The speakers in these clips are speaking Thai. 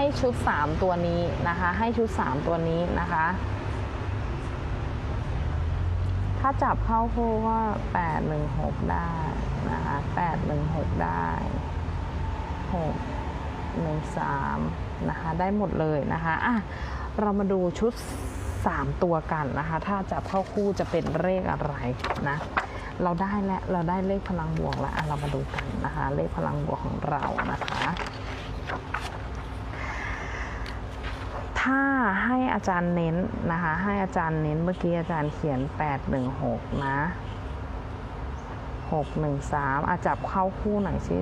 ให้ชุด 3 ตัวนี้นะคะ ให้ชุด 3 ตัวนี้นะคะ ถ้าจับเข้าคู่ก็ 816 ได้นะคะ816 ได้ 613 นะคะ ได้หมดเลยนะคะอะเรามาดูชุด 3 ตัวกันนะคะ ถ้าจับเข้าคู่จะเป็นเลขอะไรนะเราได้แล้วเราได้เลขพลังบวกแล้วอะเรามาดูกันนะคะ เลขพลังบวกของเรานะคะ ถ้าให้อาจารย์เน้นนะคะ ให้อาจารย์เน้นเมื่อกี้อาจารย์เขียน 816 นะ 613อาจับเข้าคู่หน่อยสิ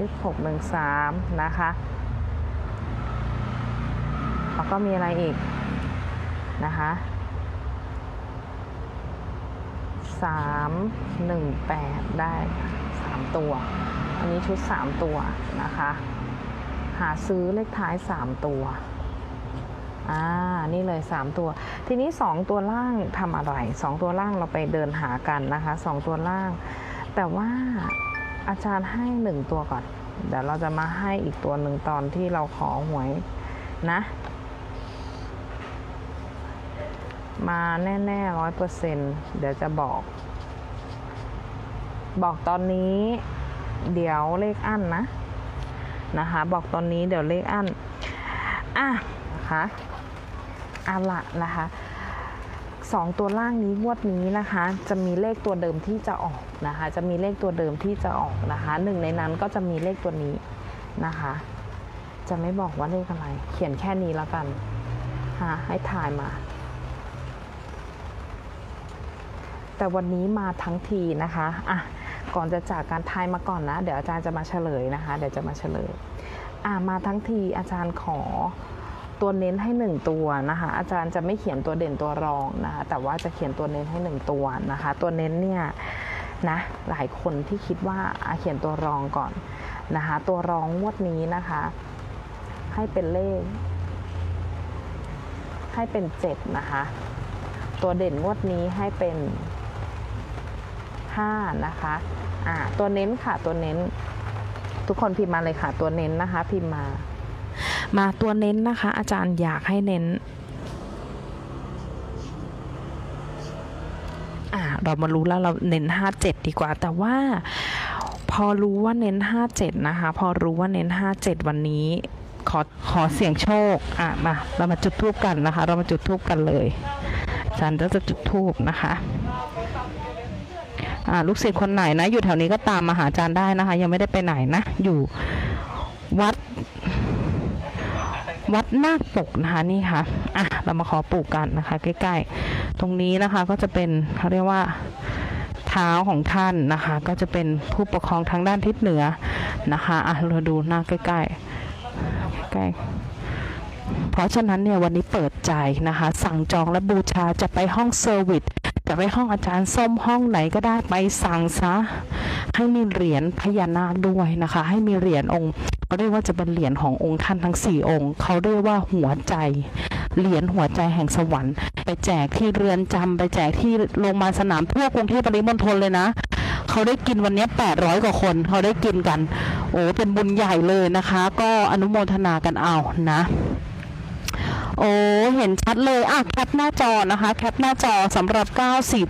613 นะคะ แล้วก็มีอะไรอีกนะคะ318ได้3ตัว อันนี้ชุด3ตัวนะคะ หาซื้อเลขท้าย3ตัว อ่า นี่เลย 3 ตัว ทีนี้ 2 ตัวล่างทำอะไร 2 ตัวล่างเราไปเดินหากันนะคะ 2 ตัวล่าง แต่ว่าอาจารย์ให้ 1 ตัวก่อน เดี๋ยวเราจะมาให้อีกตัวหนึ่งตอนที่เราขอหวยนะ มาแน่ๆร้อยเปอร์เซ็นเดี๋ยวจะบอก บอกตอนนี้ เดี๋ยวเลขอั้นนะ นะคะ บอกตอนนี้เดี๋ยวเลขอั้น อะนะคะ อาละนะคะสองตัวล่างนี้งวดนี้นะคะ จะมีเลขตัวเดิมที่จะออกนะคะ จะมีเลขตัวเดิมที่จะออกนะคะหนึ่งในนั้นก็จะมีเลขตัวนี้นะคะ จะไม่บอกว่าเลขอะไร เขียนแค่นี้แล้วกันฮะให้ถ่ายมา แต่วันนี้มาทั้งทีนะคะอะก่อนจะจากการทายมาก่อนนะ เดี๋ยวอาจารย์จะมาเฉลยนะคะ เดี๋ยวจะมาเฉลยอะมาทั้งทีอาจารย์ขอ ตัวเน้นให้หนึ่งตัวนะคะ อาจารย์จะไม่เขียนตัวเด่นตัวรองนะคะแต่ว่าจะเขียนตัวเน้นให้หนึ่งตัวนะคะ ตัวเน้นเนี่ยนะหลายคนที่คิดว่าเขียนตัวรองก่อนนะคะ ตัวรองงวดนี้นะคะ ให้เป็นเลข ให้เป็นเจ็ดนะคะ ตัวเด่นงวดนี้ให้เป็น5นะคะอ่าตัวเน้นค่ะตัวเน้น ทุกคนพิมพ์มาเลยค่ะ ตัวเน้นนะคะ พิมพ์มา มาตัวเน้นนะคะ อาจารย์อยากให้เน้นอ่าเรามารู้แล้วเราเน้น 57 ดีกว่า แต่ว่า พอรู้ว่าเน้น 57 นะคะ พอรู้ว่าเน้น 57 วันนี้ ขอขอเสียงโชค อะมาเรามาจุดทูบกันนะคะ เรามาจุดทูบกันเลยอาจารย์ก็จะจุดทูบนะคะอ่าลูกศิษย์คนไหนนะ อยู่แถวนี้ก็ตามมาหาอาจารย์ได้นะคะ ยังไม่ได้ไปไหนนะ อยู่วัด วัดนาคปกนะคะนี่ค่ะอะเรามาขอปลูกกันนะคะ ใกล้ ๆ ตรงนี้นะคะก็จะเป็นเขาเรียกว่าเท้าของท่านนะคะ ก็จะเป็นผู้ปกครองทางด้านทิศเหนือนะคะอะเราดูหน้าใกล้ๆใกล้เพราะฉะนั้นเนี่ยวันนี้เปิดใจนะคะ สั่งจองและบูชาจะไปห้องเซอร์วิส จะไปห้องอาจารย์ส้มห้องไหนก็ได้ไปสั่งซะ ให้มีเหรียญพญานาคด้วยนะคะ ให้มีเหรียญองค์เขาเรียกว่าจะเป็นเหรียญขององค์ท่านทั้งสี่องค์ เขาเรียกว่าหัวใจเหรียญหัวใจแห่งสวรรค์ ไปแจกที่เรือนจำไปแจกที่โรงพยาบาลสนามทั่วกรุงเทพปริมณฑลเลยนะ เขาได้กินวันนี้800กว่าคน เขาได้กินกัน โอ้เป็นบุญใหญ่เลยนะคะ ก็อนุโมทนากันเอานะ โอ้เห็นชัดเลยอะแคปหน้าจอนะคะแคปหน้าจอสำหรับ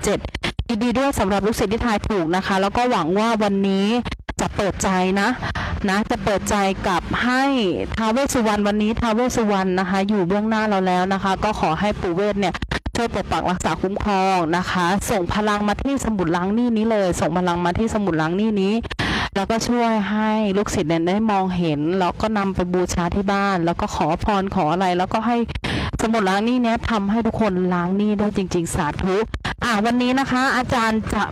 947ยินดีด้วยสำหรับลูกศิษย์ที่ทายถูกนะคะ แล้วก็หวังว่าวันนี้จะเปิดใจนะนะจะเปิดใจกับให้ท้าวเวสุวรรณวันนี้ท้าวเวสสุวรรณนะคะ อยู่เบื้องหน้าเราแล้วนะคะ ก็ขอให้ปู่เวทเนี่ยช่วยปกปักรักษาคุ้มครองนะคะ ส่งพลังมาที่สมุดล้างหนี้นี้เลย ส่งพลังมาที่สมุดล้างหนี้นี้ แล้วก็ช่วยให้ลูกศิษย์เนี่ยได้มองเห็น แล้วก็นำไปบูชาที่บ้าน แล้วก็ขอพรขออะไร แล้วก็ให้สมุดล้างหนี้เนี้ยทำให้ทุกคนล้างหนี้ได้จริง ๆ สาธุอะวันนี้นะคะ อาจารย์จะ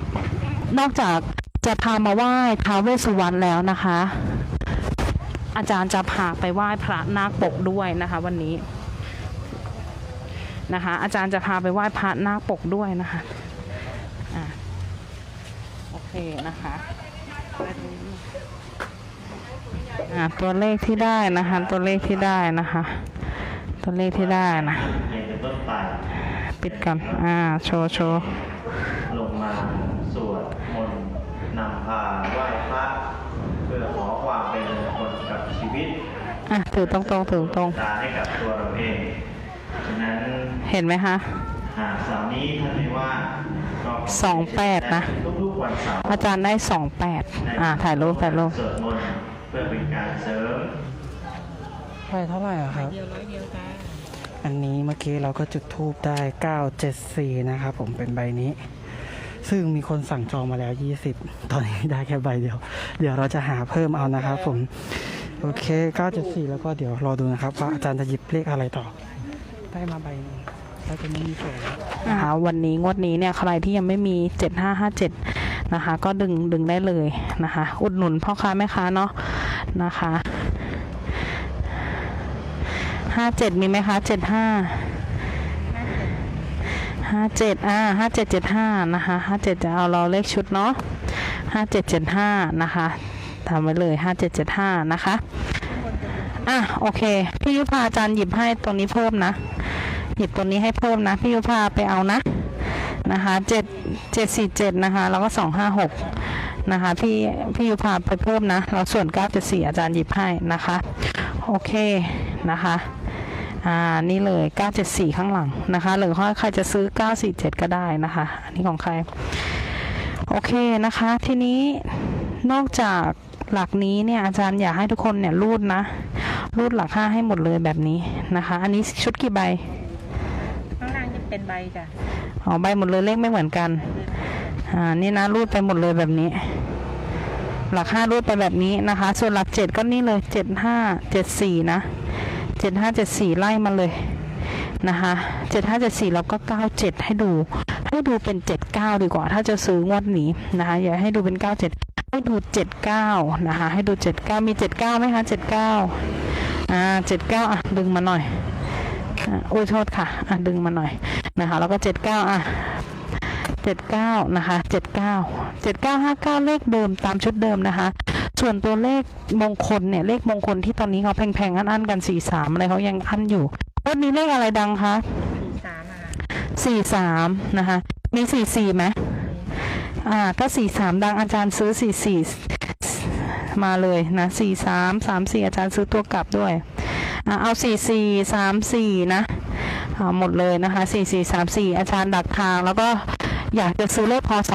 นอกจากจะพามาไหว้ท้าวเวสสุวรรณแล้วนะคะ อาจารย์จะพาไปไหว้พระนาคปกด้วยนะคะ วันนี้นะคะ อาจารย์จะพาไปไหว้พระนาคปกด้วยนะคะอะโอเคนะคะ อ่าตัวเลขที่ได้นะคะ ตัวเลขที่ได้นะคะ ตัวเลขที่ได้นะเย็นเป็นต้นไปปิดกันอ่าโชว์โชว์ลงมาสวดมนต์นำพาไหว้พระเพื่อขอความเป็นมงคลกับชีวิตอะถือตรงๆถือตรงตาให้กับตัวเราเองฉะนั้นๆเห็นไหมคะหากเสาร์นี้ท่านไม่ว่างก็ข สองแปดนะ อาจารย์ได้สองแปดอ่าถ่ายรูปถ่ายรูปเพื่อเป็นการเสริมไปเท่าไหร่อะครับ อันนี้เมื่อกี้เราก็จุดทูบได้ 974 นะครับผมเป็นใบนี้ ซึ่งมีคนสั่งจองมาแล้ว 20 ตอนนี้ได้แค่ใบเดียว เดี๋ยวเราจะหาเพิ่มเอานะครับผม โอเค 974 แล้วก็เดี๋ยวรอดูนะครับ ว่าอาจารย์จะหยิบเลขอะไรต่อ ได้มาใบนึง แล้วจะไม่มีสวยแล้วนะคะวันนี้งวดนี้เนี่ยใครที่ยังไม่มี 7557 นะคะ ก็ดึงดึงได้เลยนะคะ อุดหนุนพ่อค้าแม่ค้าเนาะนะคะ57มีไหมคะ75 57อ่า5775นะคะ57จะเอาเราเลขชุดเนาะ5775นะคะทำไว้เลย5775นะคะอะโอเค พี่ยุพาอาจารย์หยิบให้ตรงนี้เพิ่มนะ หยิบตัวนี้ให้เพิ่มนะ พี่ยุพาไปเอานะนะคะเจ็ดเจ็ดสี่เจ็ดนะคะแล้วก็สองห้าหกนะคะพี่พี่ยุพาไปเพิ่มนะแล้วส่วนเก้าเจ็ดสี่อาจารย์หยิบให้นะคะโอเคนะคะอ่านี่เลยเก้าเจ็ดสี่ข้างหลังนะคะ หรือว่าใครจะซื้อเก้าสี่เจ็ดก็ได้นะคะ อันนี้ของใคร โอเคนะคะ ทีนี้นอกจากหลักนี้เนี่ยอาจารย์อยากให้ทุกคนเนี่ยรูดนะ รูดหลักห้าให้หมดเลยแบบนี้นะคะ อันนี้ชุดกี่ใบ เป็นใบจ้ะอ๋อใบหมดเลยเลขไม่เหมือนกัน อ่า นี่นะรูดไปหมดเลยแบบนี้ หลักห้ารูดไปแบบนี้นะคะ ส่วนหลักเจ็ดก็นี่เลยเจ็ดห้าเจ็ดสี่นะเจ็ดห้าเจ็ดสี่ไล่มาเลยนะคะเจ็ดห้าเจ็ดสี่แล้วก็เก้าเจ็ดให้ดู ให้ดูเป็นเจ็ดเก้าดีกว่า ถ้าจะซื้องวดนี้นะคะอย่าให้ดูเป็นเก้าเจ็ดให้ดูเจ็ดเก้านะคะให้ดูเจ็ดเก้ามีเจ็ดเก้าไหมคะเจ็ดเก้าอ่าเจ็ดเก้าอะดึงมาหน่อยอะโอ้ยโทษค่ะอะดึงมาหน่อย นะคะ แล้วก็เจ็ดเก้าอะเจ็ดเก้านะคะเจ็ดเก้าเจ็ดเก้าห้าเก้าเลขเดิมตามชุดเดิมนะคะ ส่วนตัวเลขมงคลเนี่ยเลขมงคลที่ตอนนี้เขาแพงๆอันๆกันสี่สามอะไรเขายังอันอยู่วันนี้เลขอะไรดังคะสี่สามอะสี่สามนะคะมีสี่สี่ไหมอ่าก็สี่สามดังอาจารย์ซื้อสี่สี่มาเลยนะสี่สามสามสี่อาจารย์ซื้อตัวกลับด้วยอ่าเอาสี่สี่สามสี่นะเอา หมดเลยนะคะสี่สี่สามสี่อาจารย์ดักทาง แล้วก็อยากจะซื้อเลขพศ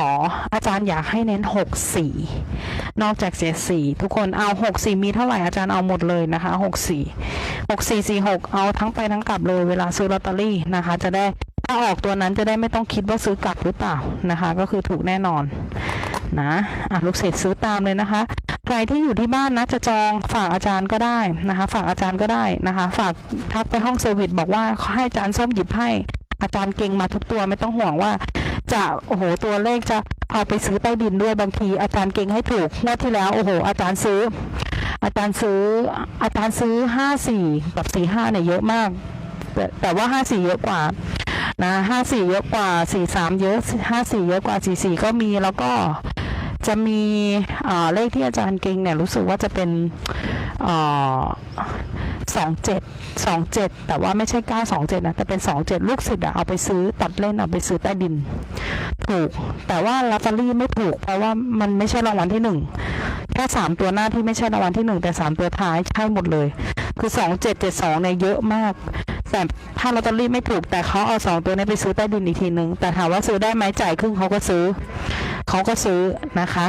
อาจารย์อยากให้เน้นหกสี่นอกจากเจ็ดสี่ทุกคนเอาหกสี่มีเท่าไหร่อาจารย์เอาหมดเลยนะคะหกสี่หกสี่สี่หกเอาทั้งไปทั้งกลับเลยเวลาซื้อลอตเตอรี่นะคะ จะได้ถ้าออกตัวนั้นจะได้ไม่ต้องคิดว่าซื้อกลับหรือเปล่านะคะ ก็คือถูกแน่นอนนะอะลูกศิษย์ซื้อตามเลยนะคะ ใครที่อยู่ที่บ้านนะจะจองฝากอาจารย์ก็ได้นะคะ ฝากอาจารย์ก็ได้นะคะ ฝากทักไปห้องเซอร์วิสบอกว่าให้อาจารย์ส้มหยิบให้ อาจารย์เก่งมาทุกตัวไม่ต้องห่วงว่า จะโอ้โหตัวเลขจะเอาไปซื้อใต้ดินด้วยบางที อาจารย์เก่งให้ถูกงวดที่แล้วโอ้โห อาจารย์ซื้อ อาจารย์ซื้ออาจารย์ซื้อห้าสี่กับสี่ห้าเนี่ยเยอะมากแต่แต่ว่าห้าสี่เยอะกว่านะห้าสี่เยอะกว่าสี่สามเยอะห้าสี่เยอะกว่าสี่สี่ก็มีแล้วก็ จะมีเลขที่อาจารย์เก่งเนี่ยรู้สึกว่าจะเป็นสองเจ็ดสองเจ็ดแต่ว่าไม่ใช่เก้าสองเจ็ดนะแต่เป็นสองเจ็ดลูกศิษย์เอาไปซื้อตัดเล่นเอาไปซื้อใต้ดิน ถูก แต่ว่าลอตเตอรี่ไม่ถูก เพราะว่ามันไม่ใช่รางวัลที่หนึ่งแค่สามตัวหน้าที่ไม่ใช่รางวัลที่หนึ่งแต่สามตัวท้ายใช่หมดเลย คือสองเจ็ดเจ็ดสองเนี่ยเยอะมาก แต่ถ้าลอตเตอรี่ไม่ถูกแต่เขาเอาสองตัวนี้ไปซื้อใต้ดินอีกทีนึง แต่ถามว่าซื้อได้ไหมจ่ายครึ่งเขาก็ซื้อ เขาก็ซื้อนะคะ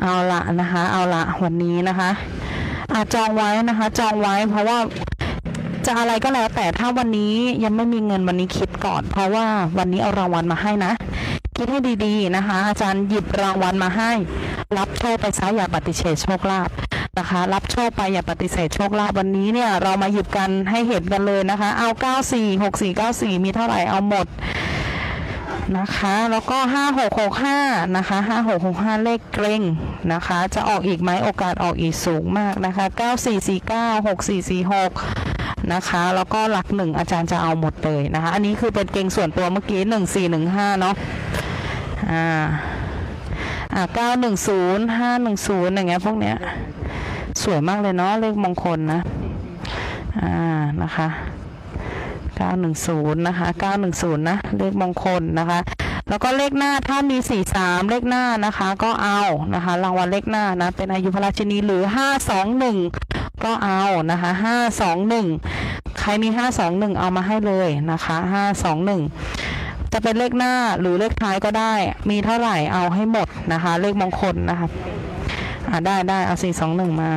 เอาละนะคะ เอาละวันนี้นะคะอาจองไว้นะคะ จองไว้เพราะว่าจะอะไรก็แล้ว แต่ถ้าวันนี้ยังไม่มีเงินวันนี้คิดก่อน เพราะว่าวันนี้เอารางวัลมาให้นะ คิดให้ดีๆนะคะ อาจารย์หยิบรางวัลมาให้ รับโชคไปซะอย่าปฏิเสธโชคลาภ นะคะ รับโชคไปอย่าปฏิเสธโชคลาภวันนี้เนี่ยเรามาหยิบกันให้เห็นกันเลยนะคะ เอา 94 64 94 มีเท่าไหร่เอาหมดนะคะแล้วก็ 5665 นะคะ 5665 เลขเกรงนะคะ จะออกอีกไหมโอกาสออกอีกสูงมากนะคะ 9449 6446 นะคะ แล้วก็หลักหนึ่งอาจารย์จะเอาหมดเลยนะคะ อันนี้คือเป็นเกรงส่วนตัวเมื่อกี้ 1415 เนาะอ่าอ่าเก้าหนึ่งศูนย์ห้าหนึ่งศูนย์อย่างเงี้ยพวกเนี้ย สวยมากเลยเนาะเลขมงคลนะ อ่านะคะเก้าหนึ่งศูนย์นะคะเก้าหนึ่งศูนย์นะ เลขมงคลนะคะ แล้วก็เลขหน้าถ้ามีสี่สามเลขหน้านะคะ ก็เอานะคะ รางวัลเลขหน้านะ เป็นอายุพระราชินีหรือห้าสองหนึ่งก็เอานะคะห้าสองหนึ่งใครมีห้าสองหนึ่งเอามาให้เลยนะคะห้าสองหนึ่งจะเป็นเลขหน้าหรือเลขท้ายก็ได้ มีเท่าไหร่เอาให้หมดนะคะ เลขมงคลนะคะ อ่าได้ได้เอาสี่สองหนึ่งมา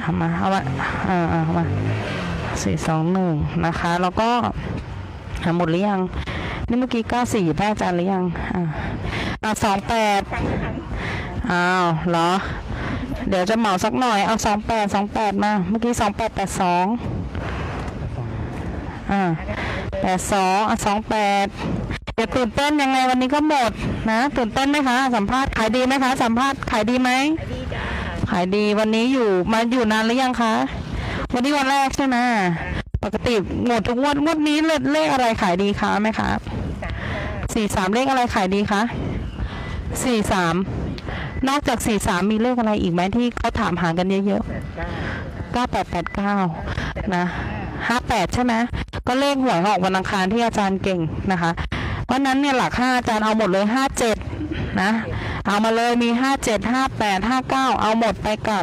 เอามาเอามาอ่าอ่าเอามาสี่สองหนึ่งนะคะ แล้วก็หมดหรือยังนี่เมื่อกี้เก้าสี่แพ้อาจารย์หรือยังอ่าอ่าสองแปดอ้าวเหรอ เดี๋ยวจะเหมาสักหน่อยเอาสองแปดสองแปดมา เมื่อกี้สองแปดแปดสองอ่าแปดสองอะสองแปด อย่าตื่นเต้นยังไงวันนี้ก็หมดนะตื่นเต้นไหมคะ สัมภาษณ์ขายดีไหมคะ สัมภาษณ์ขายดีไหมขายดีวันนี้อยู่มาอยู่นานหรือยังคะ วันนี้วันแรกใช่ไหมปกติหมดทุกงวดงวดนี้เลขเลขอะไรขายดีคะไหมคะสี่สามเลขอะไรขายดีคะสี่สามนอกจากสี่สามมีเลขอะไรอีกไหมที่เขาถามหากันเยอะๆเก้าแปดแปดเก้านะห้าแปดใช่ไหมก็เลขหวยออกวันอังคารที่อาจารย์เก่งนะคะ พราะนั้นเนี่ยหลักห้าอาจารย์เอาหมดเลยห้าเจ็ดนะ เอามาเลยมีห้าเจ็ดห้าแปดห้าเก้าเอาหมดไปกับ